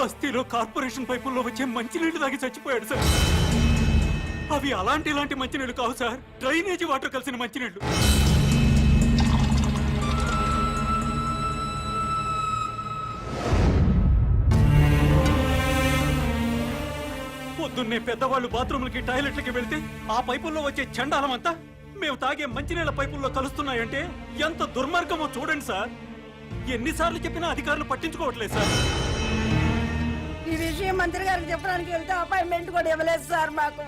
బస్తీలో కార్పొరేషన్ పైపుల్లో వచ్చే మంచినీళ్ళు తాగి చచ్చిపోయాడు సార్. అవి అలాంటి ఇలాంటి మంచినీళ్ళు కావు సార్. డ్రైనేజీ వాటర్ కలిసిన మంచినీళ్ళు పొద్దున్నే పెద్దవాళ్ళు బాత్రూమ్లకి టాయిలెట్లకి వెళ్తే ఆ పైపుల్లో వచ్చే చండాలం అంతా మేము తాగే మంచినీళ్ళ పైపుల్లో కలుస్తున్నాయంటే ఎంత దుర్మార్గమో చూడండి సార్. ఎన్నిసార్లు చెప్పినా అధికారులు పట్టించుకోవట్లేదు సార్. ఈ విషయం మంత్రి గారికి చెప్పడానికి వెళ్తే అపాయింట్మెంట్ కూడా ఇవ్వలేదు సార్ మాకు.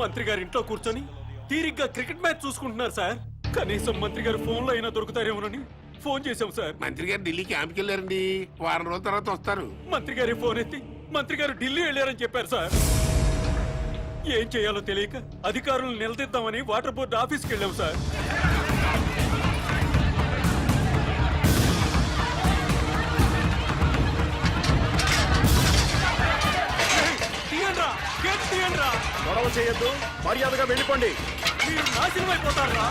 మంత్రి గారు ఇంట్లో కూర్చొని తీరిగ్గా క్రికెట్ మ్యాచ్ చూసుకుంటున్నారు సార్. కనీసం మంత్రి గారు ఫోన్లో అయినా దొరుకుతారేమోనని ఫోన్ చేశాం సార్. మంత్రి గారు ఢిల్లీ క్యాంప్కి వెళ్ళారండి. వారం రోజుల తర్వాత వస్తారు. మంత్రి గారి ఫోన్ ఎత్తి మంత్రి గారు ఢిల్లీ వెళ్ళారని చెప్పారు సార్. ఏం చేయాలో తెలియక అధికారులను నిలదీద్దామని వాటర్ బోర్డు ఆఫీస్కి వెళ్ళాం సార్. గొడవ చేయొద్దు. మర్యాదగా వెళ్ళిపోండి. మీరు నాశనం అయిపోతారా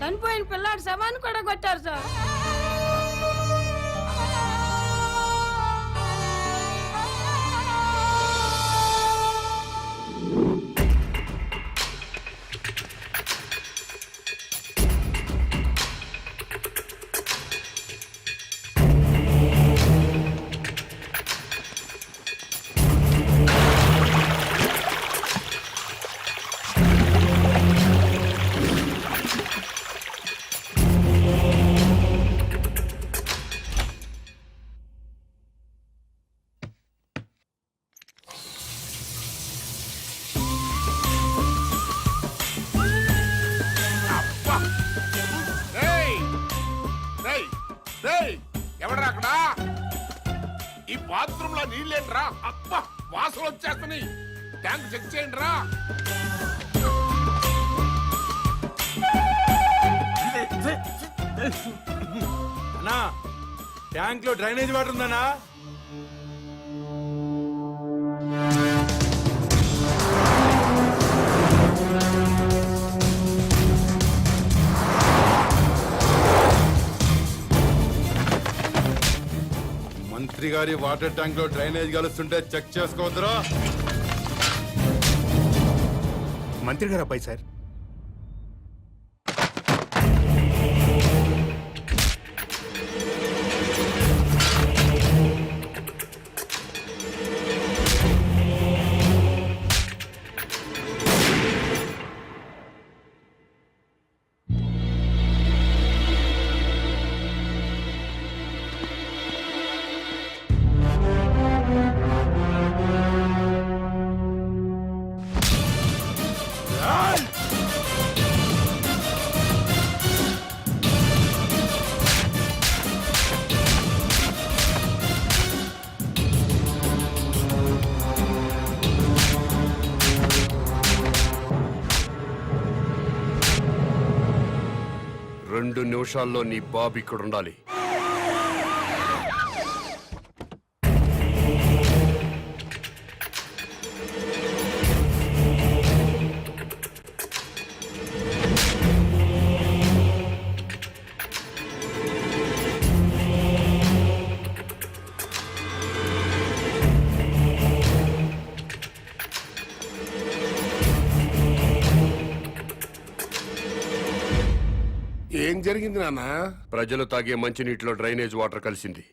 చనిపోయిన పిల్లాడి శవాన్ని కూడా కొట్టారు సార్. ట్యాంక్లో డ్రైనేజ్ వాటర్ ఉందనా మంత్రి గారి వాటర్ ట్యాంక్లో డ్రైనేజ్ కలుస్తుంటే చెక్ చేసుకోవద్దురా. మంత్రి గారు అబ్బాయి సార్ నిమిషాల్లో నీ బాబు ఇక్కడ ఉండాలి ఏం జరిగింది నాన్న ప్రజలు తాగే మంచినీటిలో డ్రైనేజ్ వాటర్ కలిసింది.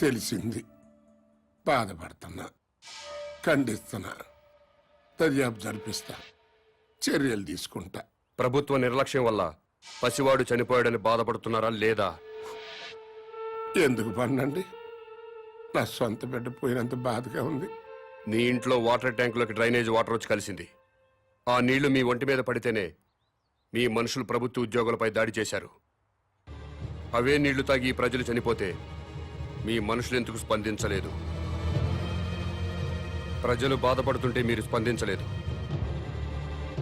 తెలిసింది. బాధపడుతున్నా. ఖండిస్తున్నా. దర్యాప్తు జరిపిస్తా. చర్యలు తీసుకుంటా. ప్రభుత్వ నిర్లక్ష్యం వల్ల పసివాడు చనిపోయాడని బాధపడుతున్నారా లేదా? ఎందుకు పన్నండి నా సొంత బిడ్డ పోయినంత బాధగా ఉంది. నీ ఇంట్లో వాటర్ ట్యాంకులోకి డ్రైనేజ్ వాటర్ వచ్చి కలిసింది. ఆ నీళ్ళు మీ ఒంటి మీద పడితేనే మీ మనుషులు ప్రభుత్వ ఉద్యోగులపై దాడి చేశారు. అవే నీళ్ళు తాగి ప్రజలు చనిపోతే మీ మనుషులు ఎందుకు స్పందించలేదు? ప్రజలు బాధపడుతుంటే మీరు స్పందించలేదు.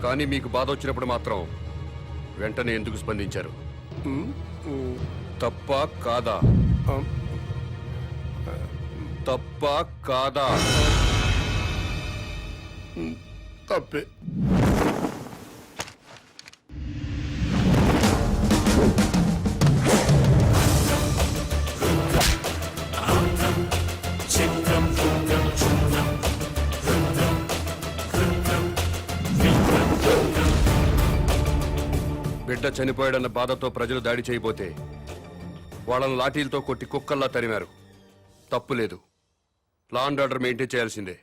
కానీ మీకు బాధ వచ్చినప్పుడు మాత్రం వెంటనే ఎందుకు స్పందించారు? తప్ప కాదా? తప్ప కాదా? తప్పే. చనిపోయాడన్న బాధతో ప్రజలు దాడి చేయబోతే వాళ్ళను లాఠీలతో కొట్టి కుక్కల్లా తరిమారు. తప్పు లేదు. లా అండ్ ఆర్డర్ మెయింటైన్ చేయాల్సిందే.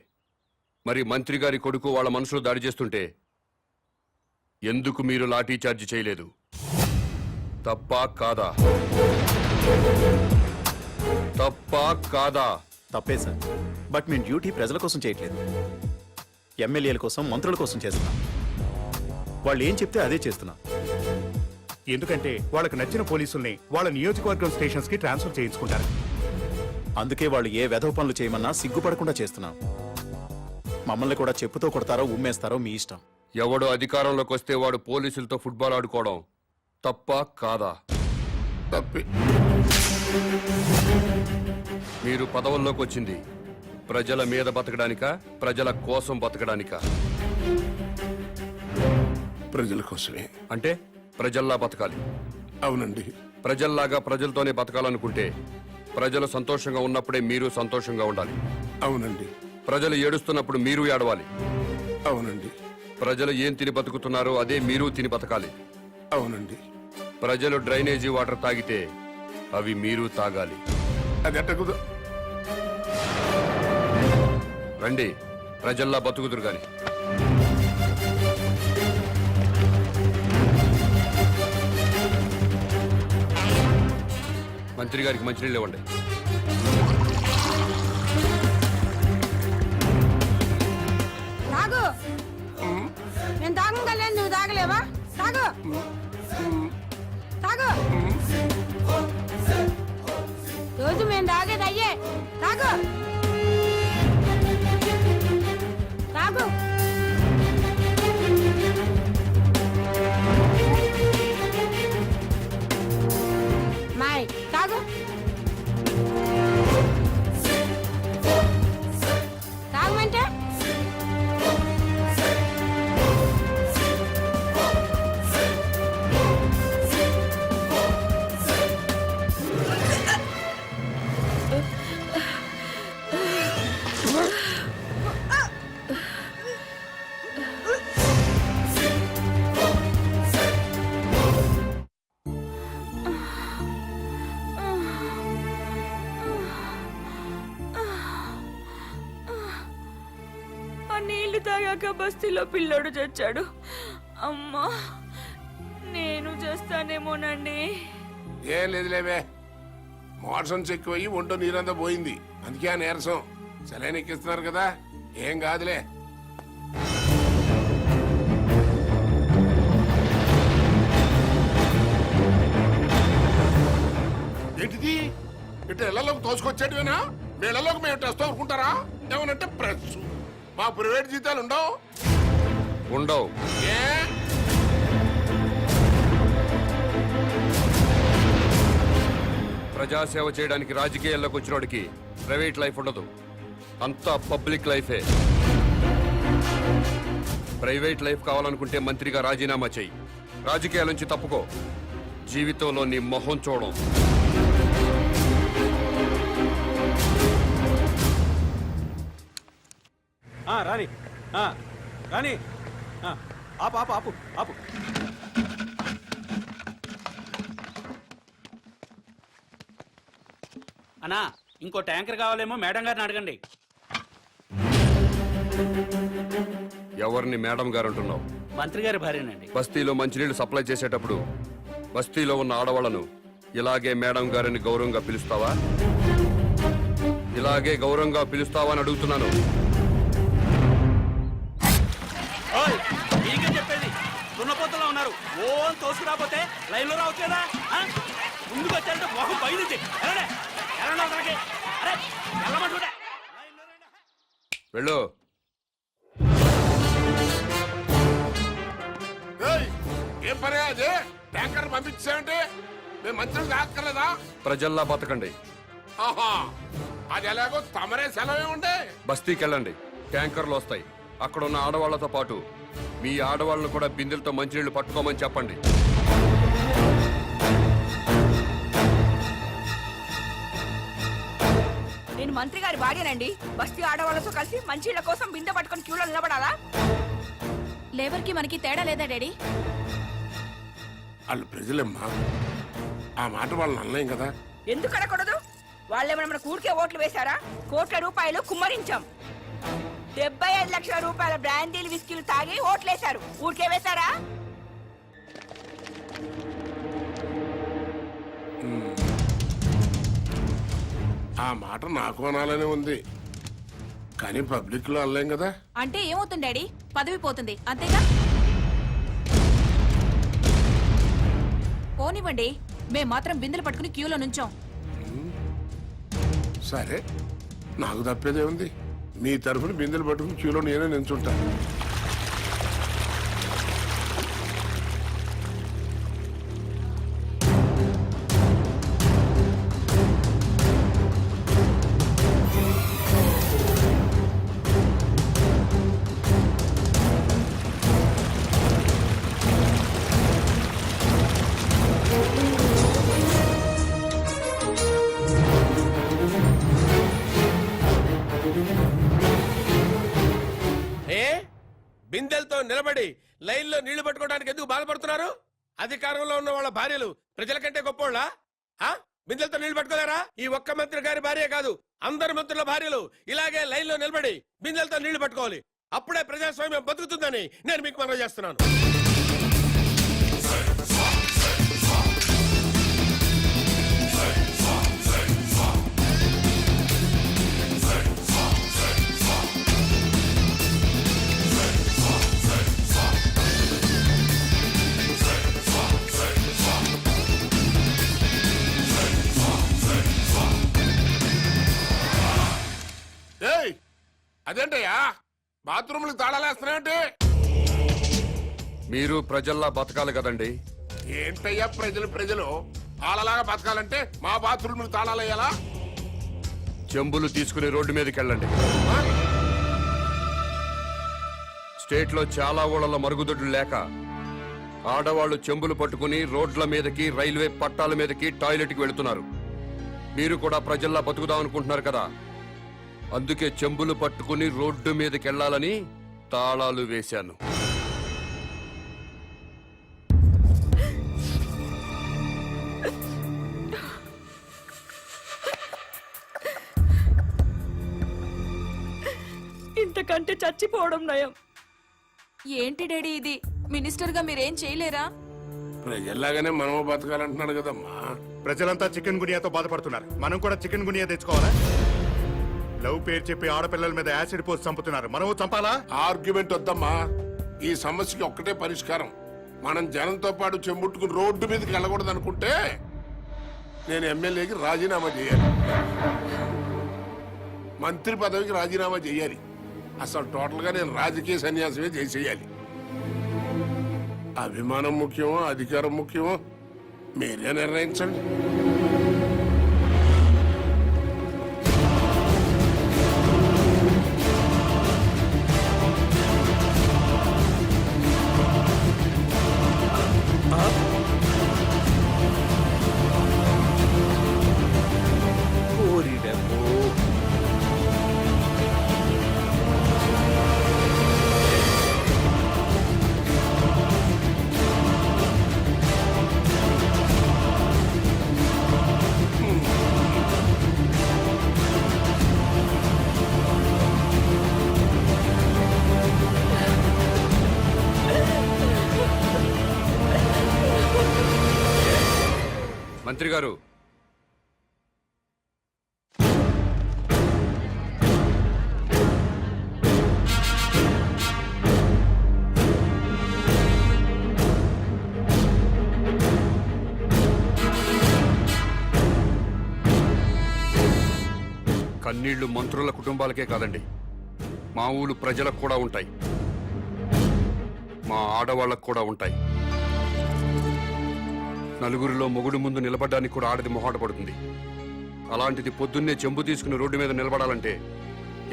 మరి మంత్రి గారి కొడుకు వాళ్ళ మనుషులు దాడి చేస్తుంటే ఎందుకు మీరు లాఠీ చార్జ్ చేయలేదు? తప్పా కాదా? తప్పా కాదా? తప్పే సార్. బట్ మేము డ్యూటీ ప్రజల కోసం చేయట్లేదు. ఎమ్మెల్యేల కోసం మంత్రుల కోసం చేస్తున్నాం. వాళ్ళు ఏం చెప్తే అదే చేస్తున్నాం ఎందుకంటే వాళ్ళకి నచ్చిన పోలీసుల్ని వాళ్ళ నియోజకవర్గం స్టేషన్స్కి ట్రాన్స్ఫర్ చేయించుకుంటారు. అందుకే వాళ్ళు ఏ వెధవ పనులు చేయమన్నా సిగ్గుపడకుండా చేస్తున్నాం. మమ్మల్ని కూడా చెప్పుతో కొడతారో ఉమ్మేస్తారో మీ ఇష్టం. ఎవడు అధికారంలోకి వస్తే వాడు పోలీసులతో ఫుట్బాల్ ఆడుకోవడం తప్పా కాదా? తప్పే. మీరు పదవుల్లోకి వచ్చింది. ప్రజల మీద బతకడానిక? ప్రజల కోసం బతకడానిక? ప్రజల కోసమే. అంటే? ప్రజల్లా బతకాలి. అవునండి. ప్రజల్లాగా ప్రజలతోనే బతకాలనుకుంటే ప్రజలు సంతోషంగా ఉన్నప్పుడే మీరు సంతోషంగా ఉండాలి. అవునండి. ప్రజలు ఏడుస్తున్నప్పుడు మీరు ఏడవాలి. అవునండి. ప్రజలు ఏం తిని బతుకుతున్నారో అదే మీరు తిని బతకాలి. అవునండి. ప్రజలు డ్రైనేజీ వాటర్ తాగితే అవి మీరు తాగాలి. అది రండి. ప్రజల్లా బతుకుదురు గాని మంత్రి గారికి మంచినీళ్ళు ఇవ్వండి. తాగు. నేను తాగగలను నువ్వు తాగలేవా? తాగు. తాగు. రోజు మేము తాగేది అయ్యే. తాగు. నీళ్ళు బస్తీలో పిల్లోడు చచ్చాడు. అమ్మా నేను చేస్తానేమోనండి. ఏం లేదులేవే. మోషన్స్ ఎక్కువయ్యి ఒంటో నీరంతా పోయింది. అందుకే ఆ నీరసం. సెలైన్ ఎక్కిస్తున్నారు కదా. ఏం కాదులే. ఏంటిది? ఇటు ఇళ్ళలోకి తోసుకొచ్చేటివేనా? మీ ఇళ్ళలోకి మేము టెస్ట్ అనుకుంటారా? ఏమనంటే ప్రెస్. మా ప్రైవేట్ జీతాలు ఉండవు. ఉండవు. ఏ? ప్రజాసేవ చేయడానికి రాజకీయాల్లోకి వచ్చినోడికి ప్రైవేట్ లైఫ్ ఉండదు. అంతా పబ్లిక్ లైఫే. ప్రైవేట్ లైఫ్ కావాలనుకుంటే మంత్రిగా రాజీనామా చెయ్యి రాజకీయాల నుంచి తప్పుకో. జీవితంలో నీ మొహం చూడం. రాని. రాని. ఆపు ఆపు ఆపు ఆపు. అన్నా ఇంకో ట్యాంకర్ కావాలేమో మేడం గారిని అడగండి. ఎవరిని మేడం గారు అంటున్నావు? మంత్రి గారి భార్యనండి. బస్తీలో మంచినీళ్ళు సప్లై చేసేటప్పుడు బస్తీలో ఉన్న ఆడవాళ్ళను ఇలాగే మేడం గారిని గౌరవంగా పిలుస్తావా? ఇలాగే గౌరవంగా పిలుస్తావా అని అడుగుతున్నాను. ఉన్నారు ఓ అని తోసుకురాపోతే లైన్లో రావట్లేదా? ముందుకు వచ్చారంటే మొహం బయలుంది ఎలానే అవతలకి. అరే వెళ్ళమంటుండే వెళ్ళు. ఏయ్, ఏం పని అదే? ట్యాంకర్ పంపించామంటే మేము మంచిగా కాక్కర్లేదా ప్రజల్లా బతకండి. ఆహా అది ఎలాగో తమరే సెలవే ఉండే బస్తీకి వెళ్ళండి ట్యాంకర్లు వస్తాయి. అక్కడ ఉన్న ఆడవాళ్ళతో పాటు మీ ఆడవాళ్ళను కూడా బిందెలతో మంచినీళ్ళు పట్టుకోమని చెప్పండి. నేను మంత్రి గారి భార్యనండి. బస్తీ ఆడవాళ్ళతో కలిసి మంచిళ్ళ కోసం బిందె పట్టుకొని క్యూలో నిలబడాలా? లేబర్కి మనకి తేడా లేదా డాడీ? వాళ్ళు ప్రజలమ్మా. ఆ మాట వాళ్ళని అనలేం కదా. ఎందుకు అడగకూడదు వాళ్ళేమైనా మన ఊరికే ఓట్లు వేశారా? కోట్ల రూపాయలు కుమ్మరించాం. డెబ్బై ఐదు లక్షల రూపాయల బ్రాండీలు విస్కీలు తాగి ఓట్లేశారు ఊరికే వేశారా? ఆ మాట నాకు అనాలనే ఉంది. కానీ పబ్లిక్లో అనలేం కదా? అంటే ఏమవుతుంది డాడీ? పదవి పోతుంది అంతేగా? పోనివ్వండి మేం మాత్రం బిందెలు పట్టుకుని క్యూలో నుంచోం. సరే నాకు తప్పేదే ఉంది. మీ తరఫున బిందెలు పట్టుకుని క్యూలో నేనే నించుంటాను బాధపడుతున్నారు? అధికారంలో ఉన్న వాళ్ళ భార్యలు ప్రజల కంటే గొప్పోళ్ళ బిందెలతో నీళ్ళు పట్టుకోలేరా? ఈ ఒక్క మంత్రి గారి భార్య కాదు అందరు మంత్రుల భార్యలు ఇలాగే లైన్లో నిలబడి బిందెలతో నీళ్ళు పట్టుకోవాలి. అప్పుడే ప్రజాస్వామ్యం బతుకుతుందని నేను మీకు మనవి చేస్తున్నాను. అదేంటయ్యా? బాత్రూమ్లకు తాళాలేస్తున్నాయంటే మీరు ప్రజల్లా బతకాలి కదండి. ఏంటయ్యా ప్రజలు ప్రజలు? వాళ్ళలాగా బతకాలంటే మా బాత్రూమ్లకు తాళాలయ్యాలా చెంబులు తీసుకుని రోడ్డు మీదకి వెళ్ళండి స్టేట్లో చాలా ఊళ్ళలో మరుగుదొడ్లు లేక ఆడవాళ్ళు చెంబులు పట్టుకుని రోడ్ల మీదకి రైల్వే పట్టాల మీదకి టాయిలెట్కి వెళుతున్నారు. మీరు కూడా ప్రజల్లా బతుకుదాం అనుకుంటున్నారు కదా. అందుకే చెంబులు పట్టుకుని రోడ్డు మీదకి వెళ్ళాలని తాళాలు వేశాను. ఇంతకంటే చచ్చిపోవడం నయం. ఏంటి డాడీ ఇది? మినిస్టర్గా మీరేం చేయలేరా? ప్రజల్లాగానే మనము బతకాలంటున్నాడు కదమ్మా. ప్రజలంతా చికెన్ గునియాతో బాధపడుతున్నారు. మనం కూడా చికెన్ గునియా తెచ్చుకోవాలా? లవ్ పేరు చెప్పి ఆడపిల్లల మీద యాసిడ్ పోసి చంపుతున్నారు. మనము చంపాలా? ఆర్గ్యుమెంట్ వద్దమ్మా. ఈ సమస్యకి ఒక్కటే పరిష్కారం. మనం జనంతో పాటు చెంబుట్టుకుని రోడ్డు మీదకి వెళ్ళకూడదు అనుకుంటే నేను ఎమ్మెల్యేకి రాజీనామా చేయాలి. మంత్రి పదవికి రాజీనామా చేయాలి. అసలు టోటల్గా నేను రాజకీయ సన్యాసమే చేసేయాలి. అభిమానం ముఖ్యమో అధికారం ముఖ్యమో మీరే నిర్ణయించండి. మంత్రి గారు. కన్నీళ్ళు మంత్రుల కుటుంబాలకే కాదండి. మా ఊళ్ళు ప్రజలకు కూడా ఉంటాయి. మా ఆడవాళ్ళకు కూడా ఉంటాయి. నలుగురిలో మొగుడు ముందు నిలబడడానికి కూడా ఆడది మొహాటపడుతుంది అలాంటిది పొద్దున్నే చెంబు తీసుకుని రోడ్డు మీద నిలబడాలంటే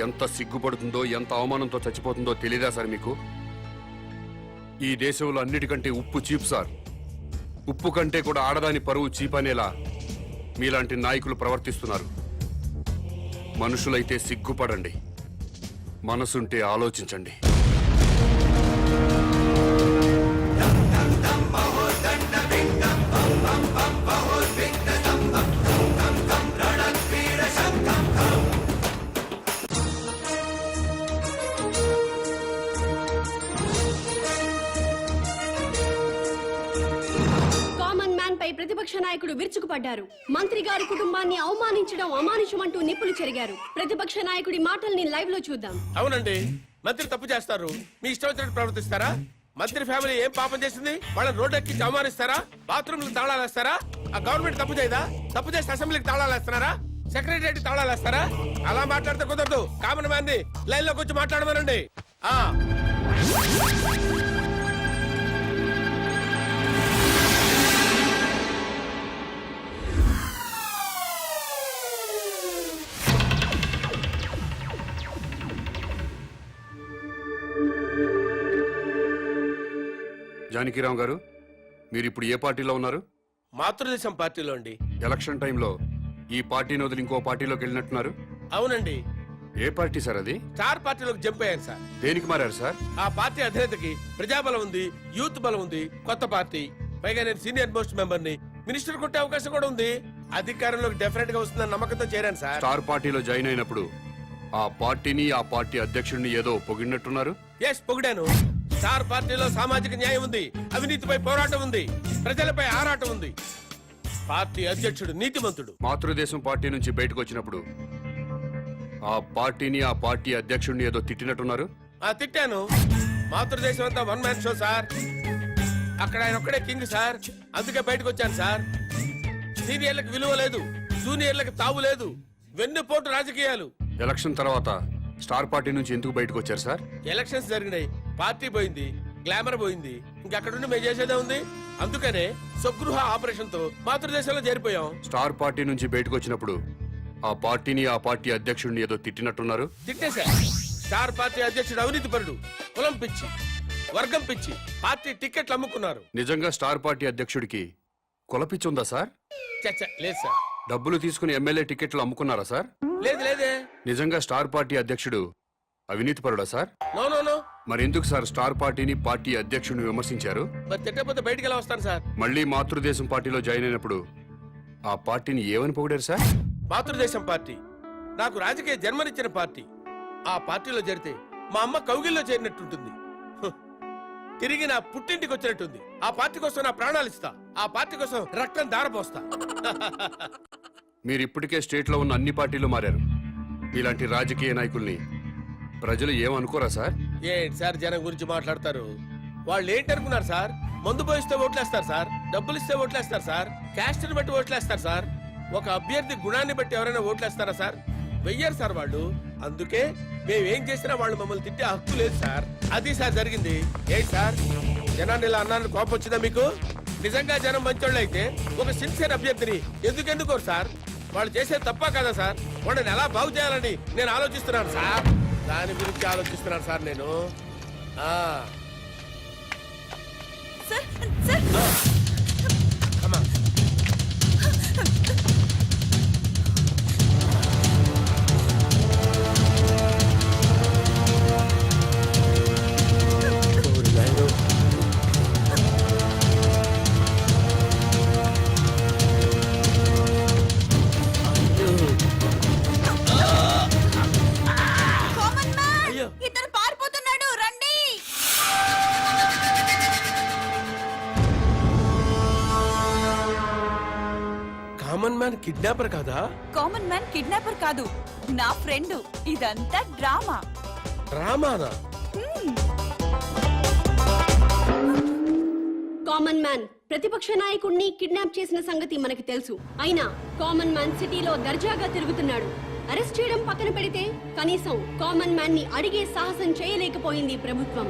ఎంత సిగ్గుపడుతుందో ఎంత అవమానంతో చచ్చిపోతుందో తెలీదా సార్ మీకు? ఈ దేశంలో అన్నిటికంటే ఉప్పు చీప్ సార్. ఉప్పు కంటే కూడా ఆడదాని పరువు చీప్ అనేలా మీలాంటి నాయకులు ప్రవర్తిస్తున్నారు. మనుషులైతే సిగ్గుపడండి. మనసుంటే ఆలోచించండి. నాయకుడు విరుచుకుపడ్డారు మంత్రి గారి కుటుంబాన్ని అవమానించడం అమానుషమంటూ నిప్పులు చెరిగారు. ప్రతిపక్ష నాయకుడి మాటల్ని లైవ్లో చూద్దాం. అవునండి. మంత్రి తప్పు చేస్తారు. మీ ఇష్టం వచ్చినట్టు ప్రవర్తిస్తారా? మంత్రి ఫ్యామిలీ ఏం పాపం చేసింది? వాళ్ళని రోడ్డు ఎక్కించి అవమానిస్తారా? బాత్రూమ్లకు తాళాలు వేస్తారా? ఆ గవర్నమెంట్ తప్పు చేయదా? తప్పు చేసి అసెంబ్లీకి తాళాలేస్తున్నారా సెక్రటరీ తాళాలేస్తారా అలా మాట్లాడితే కుదరదు. కామన్ మ్యాన్ని లైన్లోకి వచ్చి మాట్లాడమనండి. ఆ. జానకిరామ్ గారు మీరు ఇప్పుడు ఏ పార్టీలో ఉన్నారు? మాతృదేశం పార్టీలో అండి. ఎలక్షన్ టైంలో ఈ పార్టీని వదిలి ఇంకో పార్టీలోకి వెళ్ళినట్టున్నారు? అవునండి. ఏ పార్టీ సార్ అది? స్టార్ పార్టీలోకి జంప్ అయ్యాను సార్. దేనికి మారారు సార్? ఆ పార్టీ అధినేతకి ప్రజాబలం ఉంది యూత్ బలం ఉంది కొత్త పార్టీ. పైగా నేను సీనియర్ మోస్ట్ మెంబర్ని మినిస్టర్ కొట్టే అవకాశం కూడా ఉంది. అధికారంలోకి డెఫినెట్గా వస్తుందని నమ్మకంతో చేరాను సార్. స్టార్ పార్టీలో జాయిన్ అయినప్పుడు ఆ పార్టీని ఆ పార్టీ అధ్యక్షుడిని ఏదో పొగిడినట్టున్నారు? ఎస్ పొగిడాను. స్టార్ పార్టీలో సామాజిక న్యాయం ఉంది అవినీతిపై పోరాటం ఉంది ప్రజలపై ఆరాటం ఉంది. పార్టీ అధ్యక్షుడు నీతిమంతుడు. మాతృదేశం పార్టీ నుంచి బయటకు వచ్చినప్పుడు ఆ పార్టీని ఆ పార్టీ అధ్యక్షుడిని ఏదో తిట్టినట్టున్నారు? ఆ తిట్టాను. మాతృదేశం అంతా వన్ మ్యాన్ షో సార్. అక్కడ ఆయన ఒక్కడే కింగ్ సార్. అందుకే బయటకు వచ్చాను సార్. సీనియర్లకు విలువ లేదు జూనియర్లకు తావు లేదు వెన్నుపోటు రాజకీయాలు. ఎలక్షన్ తర్వాత స్టార్ పార్టీ నుంచి ఎందుకు బయటకు వచ్చారు సార్? ఎలక్షన్స్ జరిగినాయి. పార్టీ పోయింది గ్లామర్ పోయింది ఇంకక్కడుండి మేము చేసేదే ఉంది. అందుకనే స్వగృహ ఆపరేషన్తో మాతృదేశంలో చేరిపోయాం. స్టార్ పార్టీ నుంచి బయటకు వచ్చినప్పుడు ఆ పార్టీని ఆ పార్టీ అధ్యక్షుడిని ఏదో తిట్టినట్టున్నారు? తిట్టేశా. స్టార్ పార్టీ అధ్యక్షుడు అవినీతి పరుడు కులం పిచ్చి వర్గం పిచ్చి పార్టీ టికెట్లు అమ్ముకున్నారు. నిజంగా స్టార్ పార్టీ అధ్యక్షుడికి కులపిచ్చుందా సార్? చచ్చ లేదు సార్. డబ్బులు తీసుకుని ఎమ్మెల్యే టికెట్లు అమ్ముకున్నారా సార్? లేదు లేదే. నిజంగా స్టార్ పార్టీ అధ్యక్షుడు అవినీతి పరుడా సార్? No no. నో మరి ఎందుకు సార్ స్టార్ పార్టీని పార్టీ అధ్యక్షుడిని విమర్శించారు? మరి తిట్టకపోతే బయటికి ఎలా వస్తాను సార్? మళ్ళీ మాతృదేశం పార్టీలో జాయిన్ అయినప్పుడు ఆ పార్టీని ఏమని పొగిడారు సార్? మాతృదేశం పార్టీ. నాకు రాజకీయ జన్మనిచ్చిన పార్టీ. ఆ పార్టీలో చేరితే మా అమ్మ కౌగిల్లో చేరినట్టుంటుంది. హ్. తిరిగి నా పుట్టింటికి వచ్చినట్టుంది. ఆ పార్టీ కోసం నా ప్రాణాలు ఇస్తా. ఆ పార్టీ కోసం రక్తం దారపోస్తా. మీరు ఇప్పటికే స్టేట్లో ఉన్న అన్ని పార్టీలు మారారు. ఇలాంటి రాజకీయ నాయకుల్ని ప్రజలు ఏమనుకోరా సార్? ఏంటి సార్ జనం గురించి మాట్లాడతారు? వాళ్ళు ఏంటనుకున్నారు సార్? మందు పోయిస్తే ఓట్లేస్తారు సార్ డబ్బులు ఇస్తే ఓట్లేస్తారు సార్ క్యాస్ట్ని బట్టి ఓట్లేస్తారు సార్ ఒక అభ్యర్థి గుణాన్ని బట్టి ఎవరైనా ఓట్లేస్తారా సార్? వెయ్యారు సార్ వాళ్ళు. అందుకే మేమేం చేసినా వాళ్ళు మమ్మల్ని తిట్టే హక్కు లేదు సార్. అది సార్ జరిగింది. ఏంటి సార్? జనాన్ని ఇలా అన్నాను కోపం వచ్చిందా మీకు? నిజంగా జనం మంచోళ్ళు అయితే ఒక సిన్సియర్ అభ్యర్థిని ఎందుకెందుకోరు సార్? వాళ్ళు చేసే తప్ప కదా సార్? వాళ్ళని ఎలా బాగు చేయాలని నేను ఆలోచిస్తున్నాను సార్. దాని గురించి ఆలోచిస్తున్నాను సార్ నేను. కిడ్నాపర్ కాదా? కామన్ మ్యాన్ కిడ్నాపర్ కాదు. నా ఫ్రెండ్. ఇదంతా డ్రామా. రామానా కామన్ మ్యాన్ ప్రతిపక్ష నాయకుడిని కిడ్నాప్ చేసిన సంగతి మనకి తెలుసు. అయినా కామన్ మ్యాన్ సిటీలో దర్జాగా తిరుగుతున్నాడు. అరెస్ట్ చేయడం పక్కన పెడితే కనీసం కామన్ మ్యాన్ని అడిగే సాహసం చేయలేకపోయింది ప్రభుత్వం.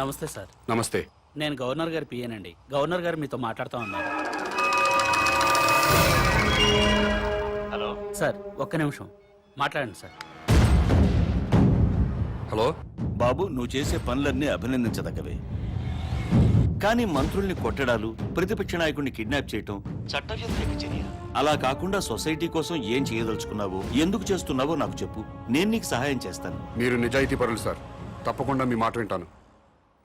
నమస్తే సార్. నమస్తే. నేను గవర్నర్ గారి పిఏనండి గవర్నర్ గారు మీతో మాట్లాడుతూ ఉన్నారు హలో. సార్ ఒక్క నిమిషం. మాట్లాడండి సార్. హలో. బాబు నువ్వు చేసే పనులన్నీ అభినందించదగ్గవే. కానీ మంత్రుల్ని కొట్టడాలు ప్రతిపక్ష నాయకుడిని కిడ్నాప్ చేయటం చర్య అలా కాకుండా సొసైటీ కోసం ఏం చేయదలుచుకున్నావో ఎందుకు చేస్తున్నావో నాకు చెప్పు. నేను నీకు సహాయం చేస్తాను. మీరు నిజాయితీ పరులు సార్. తప్పకుండా మీ మాట వింటాను.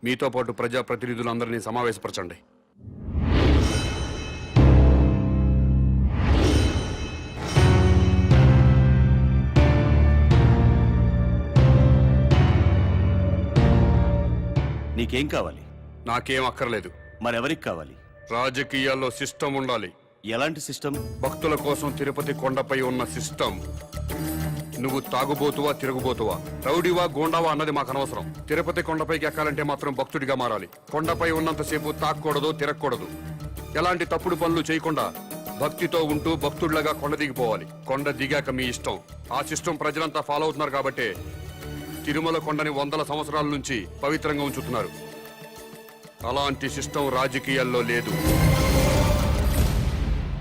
మీతో పాటు ప్రజా ప్రతినిధులందరినీ సమావేశపరచండి. నీకేం కావాలి? నాకేం అక్కర్లేదు. మరెవరికి కావాలి? రాజకీయాల్లో సిస్టమ్ ఉండాలి. ఎలాంటి సిస్టమ్ భక్తుల కోసం తిరుపతి కొండపై ఉన్న సిస్టమ్ నువ్వు తాగుబోతువా తిరుగుబోతువా? రౌడీవా గోండావా అన్నది మాకు అనవసరం. తిరుపతి కొండపైకి ఎక్కాలంటే మాత్రం భక్తుడిగా మారాలి. కొండపై ఉన్నంతసేపు తాక్కూడదు తిరగకూడదు ఎలాంటి తప్పుడు పనులు చేయకుండా భక్తితో ఉంటూ భక్తుడిలాగా కొండ దిగిపోవాలి. కొండ దిగాక మీ ఇష్టం. ఆ సిస్టమ్ ప్రజలంతా ఫాలో అవుతున్నారు కాబట్టే తిరుమల కొండని వందల సంవత్సరాల నుంచి పవిత్రంగా ఉంచుతున్నారు. అలాంటి సిస్టమ్ రాజకీయాల్లో లేదు.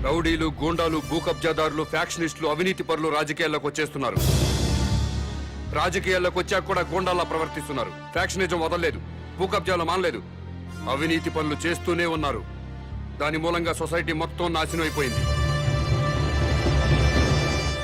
రౌడీలు గూండాలు భూకబ్జాదారులు ఫ్యాక్షనిస్టులు అవినీతి పరులు రాజకీయాల్లోకి వచ్చేస్తున్నారు. రాజకీయాల్లోకి వచ్చాక కూడా గూండాల్లా ప్రవర్తిస్తున్నారు. ఫ్యాక్షనిజం వదలలేదు భూకబ్జాలు మానలేదు. అవినీతి పనులు చేస్తూనే ఉన్నారు. దాని మూలంగా సొసైటీ మొత్తం నాశనం అయిపోయింది.